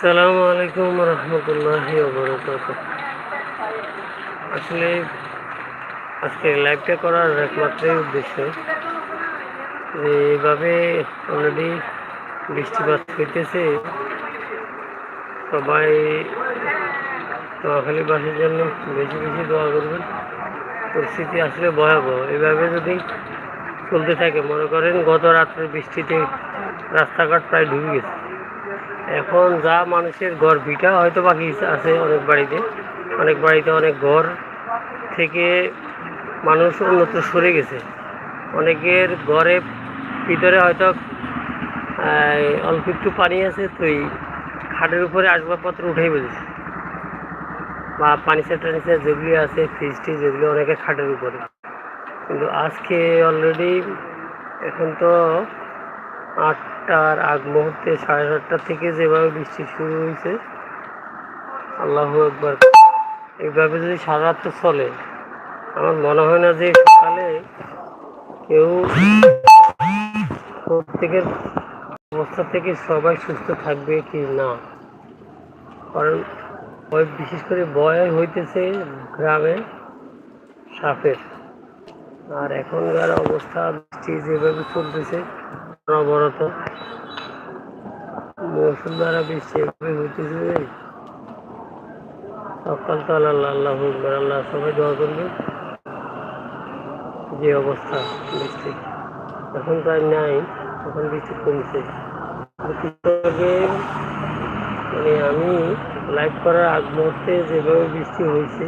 সালামু আলাইকুম রহমতুল্লাহ আসলে আজকে লাইভটা করার একমাত্রই উদ্দেশ্য যে এইভাবে অলরেডি বৃষ্টিপাত হইতেছে। সবাই নোয়াখালীবাসীর জন্য বেশি বেশি দোয়া করবেন। পরিস্থিতি আসলে ভয়াবহ। এভাবে যদি চলতে থাকে, মনে করেন গত রাত্রে বৃষ্টিতে রাস্তাঘাট প্রায় ডুবে গেছে। এখন যা মানুষের ঘর, ভিটা হয়তো বাকি আছে অনেক বাড়িতে। অনেক বাড়িতে অনেক ঘর থেকে মানুষ অন্যত্র সরে গেছে। অনেকের ঘরে ভিতরে হয়তো অল্প একটু পানি আছে, তো এই খাটের উপরে আসবাবপত্র উঠেই বেরিয়েছে বা পানি সেট টানি যেগুলি আছে ফ্রিজ যেগুলি অনেকে খাটের উপরে। কিন্তু আজকে অলরেডি এখন তো আটটার আগ মুহূর্তে সাড়ে সাতটা থেকে যেভাবে বৃষ্টি শুরু হয়েছে, আল্লাহ একবার এইভাবে যদি সারা রাত চলে, আমার মনে হয় না যে সকালে কেউ প্রত্যেকের অবস্থা থেকে সবাই সুস্থ থাকবে কি না? কারণ ভয় বিশেষ করে বয় হইতেছে গ্রামে সাপের। আর এখনকার অবস্থা বৃষ্টি যেভাবে চলতেছে অনবরত। মৌসুম দ্বারা বৃষ্টি এভাবে হইতেছে সকাল তো আল্লাহ আল্লাহ আকবার, আল্লাহ সবাই দোয়া করবে। যে অবস্থা বৃষ্টি। এখন প্রায় নাই এখন বৃষ্টি কমছে। মানে আমি লাইভ করার আগ মুহূর্তে যেভাবে বৃষ্টি হয়েছে,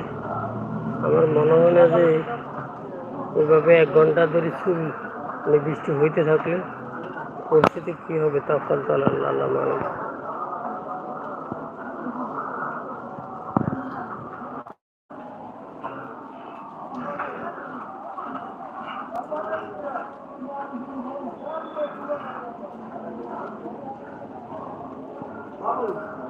আমার মনে হয় না যে ওইভাবে এক ঘণ্টা ধরে চুল মানে বৃষ্টি হইতে থাকলে পরিস্থিতি কী হবে তখন তো আল্লাহ আল্লাহ মালুম। তো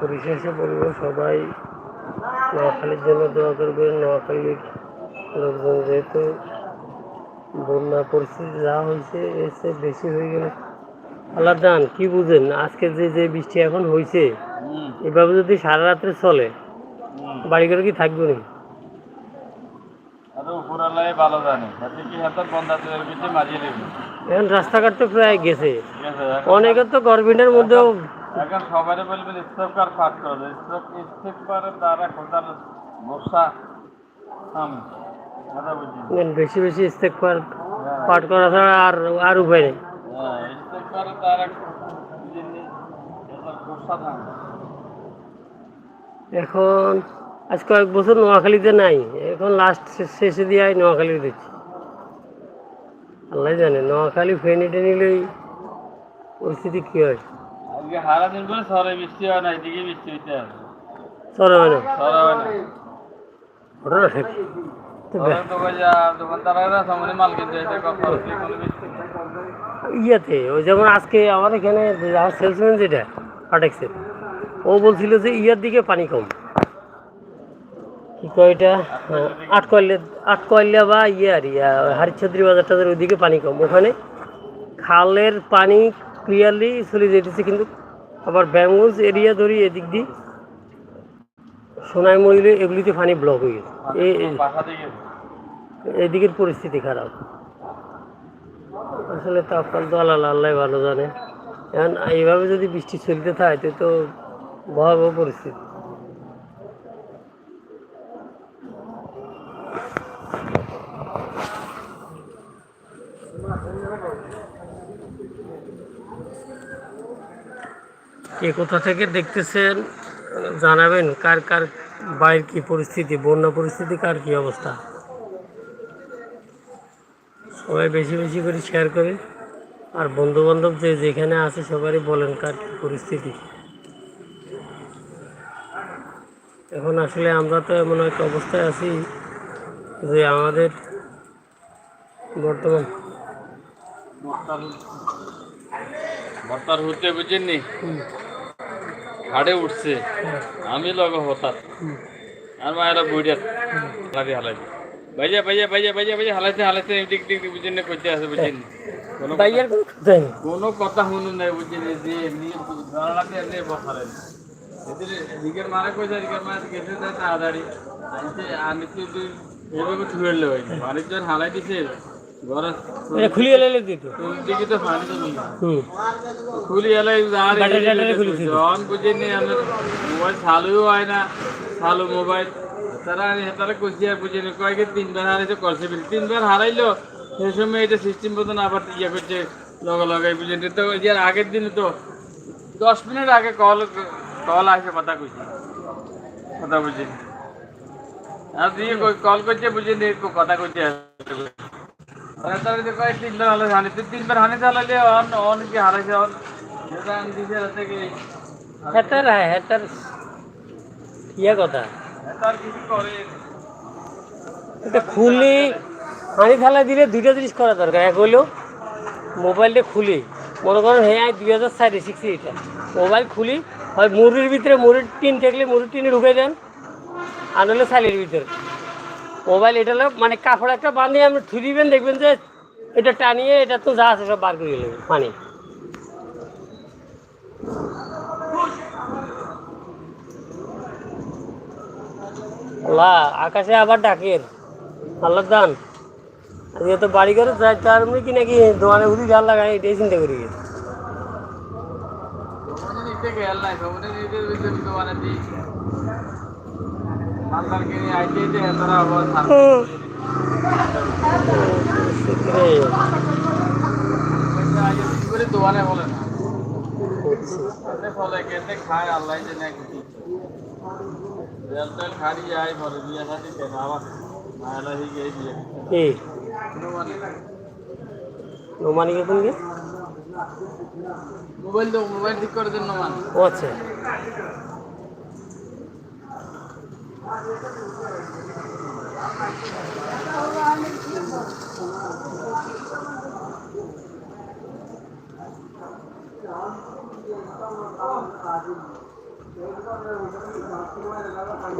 পরিশেষে বলব সবাই নোয়াখালীর জন্য দোয়া করবেন। নোয়াখালীর লোকজন যেহেতু বন্যা পরিস্থিতি যা হয়েছে এর চেয়ে বেশি হয়ে গেলে আল্লাহ দান কি বুঝেন? আজকে যে যে বৃষ্টি এখন হয়েছে এভাবে যদি সারা রাত্রে চলে বাড়ি করে কি থাকবে না এখন রাস্তাঘাট তো প্রায় গেছে। অনেকের তো গভর্নমেন্টের মধ্যেও এখন সবাই বলবেন স্টক কার পাঠ স্টেপ পারে দ্বারা খোদার কথা বুঝি? বেশি বেশি পাঠ করা ছাড়া আর আর উপায় নেই। হ্যাঁ দ্বারা এখন আজ কয়েক বছর নোয়াখালীতে নাই। এখন লাস্ট শেষে দিয়ে নোয়াখালী দিচ্ছি। আল্লাহ জানে নোয়াখালী ফেনি টেনিলেই পরিস্থিতি কী হয়। আজকে সারা দিন করে সরে বৃষ্টি হয় না এদিকে বৃষ্টি হইতে সরে হয় না। সরে তো কই যা দোকানদাররা সামনে মাল কিনতে এসে কথা হচ্ছে কোনো বৃষ্টি নেই। ইয়েতে ওই যেমন আজকে আমার এখানে সেলসম্যান যেটা ও বলছিল যে ইয়ার দিকে পানি কম। কি কয় এটা? হ্যাঁ, আট কয়লা বা ইয়ার ইয়া হারিছত্রী বাজার টাজার ওইদিকে পানি কম। ওখানে খালের পানি ক্লিয়ারলি চলে যেতেছে কিন্তু আবার ব্যাঙ্গলস এরিয়া ধরি এদিক দিয়ে সোনাই মরিলে এগুলিতে পানি ব্লক হয়ে গেছে। এদিকের পরিস্থিতি খারাপ। আসলে তো আল্লাহ আল্লাহ ভালো জানে। এখন এইভাবে যদি বৃষ্টি চলতে থাকে তো ভয়াবহ পরিস্থিতি। কে কোথা থেকে দেখতেছেন জানাবেন কার কার বাইর কি পরিস্থিতি বন্যা পরিস্থিতি কার কি অবস্থা? সবাই বেশি বেশি করে শেয়ার করে। আর বন্ধু বান্ধব যে যেখানে আছে সবারই বলেন কার কি পরিস্থিতি। এখন আসলে আমরা তো এমন একটা অবস্থায় আছি যে আমাদের বর্তমান বর্তার হতে বুঝেননি? হাড়ে উঠছে। আমি লগ হতার আর মায়েরা। হালাইতে হালাইতে বাইজা বাইজা বাইজা বাইজা বাইজা হালাইতে হালাইতে টিক টিক টিক বুঝেন করতে আছে বুঝেন কোনো কথা- শুনুন নাই বুঝছেন যে এমনি দাঁড়াতে এমনি বসালেন। দিকের মারা কইছে দিকের মারা গেছে তাড়াতাড়ি। আমি তো এভাবে ছুঁড়ে লই মানুষজন হালাই দিছে ঘরে এটা খুলিয়ে দিকে পানি নেই। হুম। খুলি এলে ব্যাটারি ট্যাটারি খুলি দিত। জন বুঝেনি আমার মোবাইল চালুও হয় না চালু মোবাইল। তারা তারা কয়েকে তিনবার হারাইছে করছে বিল। তিনবার হারাইলো সেই সময় এটা সিস্টেম মতন আবার ইয়ে করছে লগে লগে বুঝেনি তো যে আগের দিনে তো দশ মিনিট আগে কল কল আসে কথা কইছি। কথা বুঝিনি আর দিয়ে কল করছে বুঝিনি কথা কইছে। তারপরে হেতার হ্যাঁ হেতার ইয়ে কথা। এটা খুলি পানি থালা দিলে দুইটা জিনিস করা দরকার। এক হলো মোবাইলটা খুলি। মনে করেন হ্যাঁ দুই হাজার সাড়ে শিখছি এটা। মোবাইল খুলি হয় মুড়ির ভিতরে মুড়ির টিন থাকলে মুড়ির টিনে ঢুকে দেন আর হলে সাইলের ভিতরে। মোবাইল এটা মানে কাপড় একটা বাঁধিয়ে আপনি থুই দিবেন, দেখবেন যে এটা টানিয়ে, এটা তো যা আছে সব বার করে গেলে পানি আল্লাহ, আকাশে আবার ডাকের আল্লাহ দান। আজকে তো বাড়ি করে তার মধ্যে কি নাকি দোকানে উদি জাল লাগাই, এটাই চিন্তা করি। তোমাদের খায় আল্লাহ খাড়ি যায় বলে বিয়া শাদি কেন আবার মায়েরা হয়ে গিয়ে কোনো মানে নোমানি কে তুমি মোবাইল তো মোবাইল ঠিক করে দেন না মান ও আচ্ছা।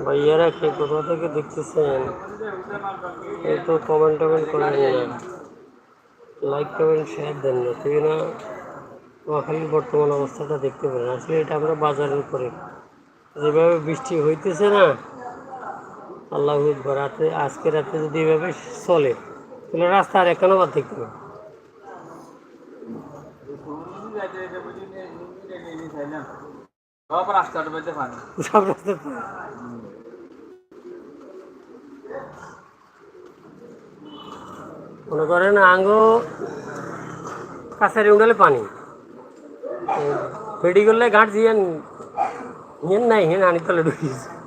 ভাইয়ারা কে কোথা থেকে দেখতেছেন? তো কমেন্ট টমেন্ট করেন না লাইক কমেন্ট শেয়ার দেন না তুই না? নোয়াখালীর বর্তমান অবস্থাটা দেখতে পারেন। আসলে এটা আমরা বাজারের উপরে। যেভাবে বৃষ্টি হইতেছে না আল্লাহ রাতে, আজকে রাতে যদি এভাবে চলে, তাহলে রাস্তা আর এখনও বাদ রাস্তা মনে করেন আঙ্গো কাছারি উঠালে পানি। ফেডি করলে ঘাট হিয়েন নাই, হিয়েন আনি তলে ঢুকিয়েছে।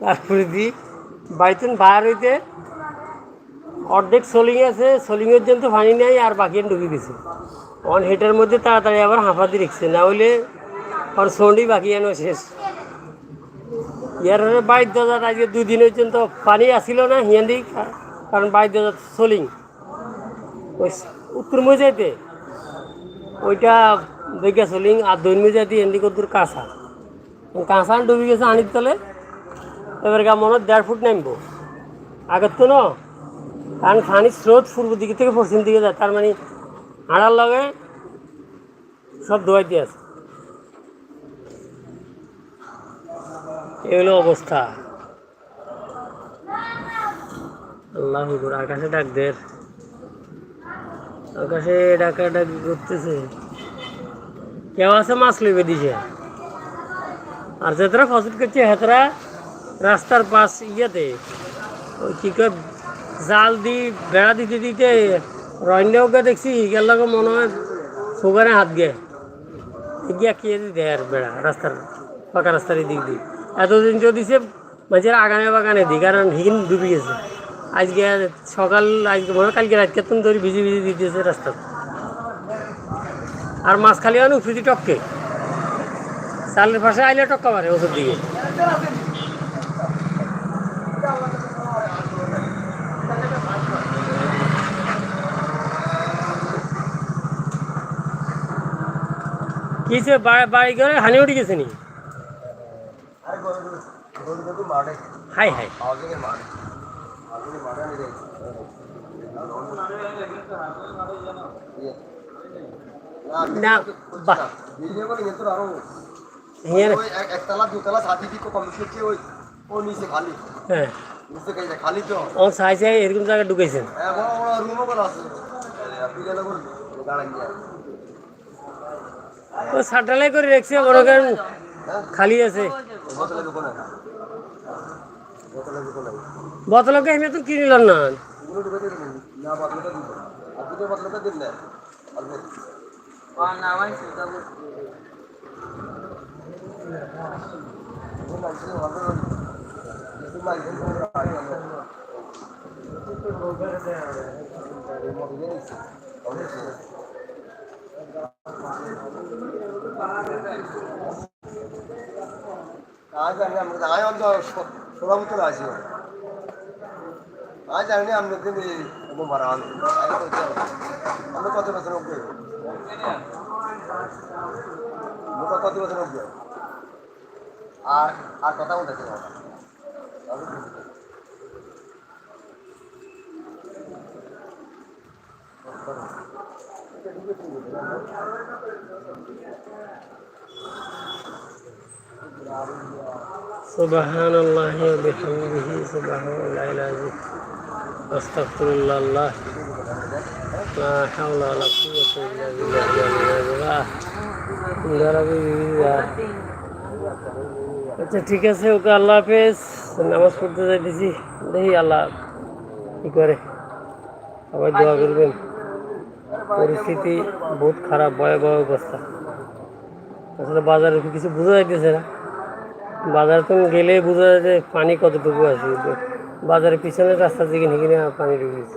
তারপরে দি বাইতেন বাইর হইতে অর্ধেক সোলিং আছে সোলিংয়ের জন্য তো পানি নেই আর বাকি ঢুকিয়ে দিছে অন হেটার মধ্যে তাড়াতাড়ি আবার হাঁফা দিয়ে রেখছে, না হইলে আর সন্ডি বাকি এনো শেষ। ইয়ার বাইর দজাত আজকে দুই দিন পর্যন্ত পানি আসিল না হিয়ান্দি, কারণ বাইর দজাত সোলিং। ওই উত্তর মজাইতে, ওইটা বেগা সোলিং আর দৈন মজাইতে হিয়ান্দি কত দূর কাঁচা। কাঁচা ডুবি গেছে আনির তলে। এবার গা মনে দেড় ফুট নামবো। আগের তো না, কারণ পানির স্রোত পূর্ব দিকে থেকে পশ্চিম দিকে যায়, তার মানে হাঁড়ার লগে সব ধোয়াইতে আছে। এই হলো অবস্থা। আল্লাহ আকাশে ডাক দের আকাশে ডাকা ডাকি করতেছে। কেউ আছে মাছ লইবে দিছে। আর যেতরা ফসল করছে হেতরা রাস্তার পাশ ইয়েতে, ওই কি কয়, জাল দি, বেড়া দিতে দিতে রন্যাওকে দেখছি গেল লাগে মনে হয় সুগারে হাত গে গিয়া কে দিতে আর বেড়া, রাস্তার, পাকা রাস্তার দিক দিয়ে। এতদিন তো দিছে মাঝে আগানে বাগানে দিই কারণ হিন ডুবি গেছে। আজকে সকাল, আজকে মনে হয় কালকে রাতকে তুমি ধরে ভিজি ভিজি দিতেছে রাস্তা আর মাছ খালি আনু ফ্রিজি টপকে। চালের পাশে আইলে টক্কা মারে ওষুধ দিকে। কিসে বাড়ি ঘরে হানি উঠে গেছে নি? হাই হাই। করে একতলা দুতলা সাথে কি কম হচ্ছে ওই নিচে খালি হ্যাঁ খালি তো ও সাই সাই এরকম জায়গায় ঢুকেছেন করে আছে বিড়ালে করে দাঁড়ান গিয়া ও সাটালাই করে রেখেছে করেন হ্যাঁ খালি আছে। বোতলকে আমি তো কিনিলাম না। এগুলো ঢুকে দিন না বোতলটা দিব আর দুটো বোতলটা দিন না অল্প আজ আমি আমরা আয় অন্ত সোলা মতন আছি আজ জানি আমরা কিন্তু মারা আমরা কত বছর অব্দি মোটা কত বছর অব্দি আর আর কথা বলতেছে না سبحان الله وبحمده سبحان الله العظيم أستغفر الله لا حول ولا قوة إلا بالله আচ্ছা ঠিক আছে ওকে আল্লাহ হাফেজ। নামাজ পড়তে যাইতেছি। দেখি আল্লাহ কি করে। সবাই দোয়া আচ্ছা। করবেন। পরিস্থিতি বহুত খারাপ ভয়াবহ অবস্থা। আসলে বাজারে কিছু বোঝা যাইতেছে না। বাজার তো গেলে বোঝা যায় পানি কতটুকু আছে। বাজারের পিছনের রাস্তা থেকে নাকি না পানি ঢুকেছে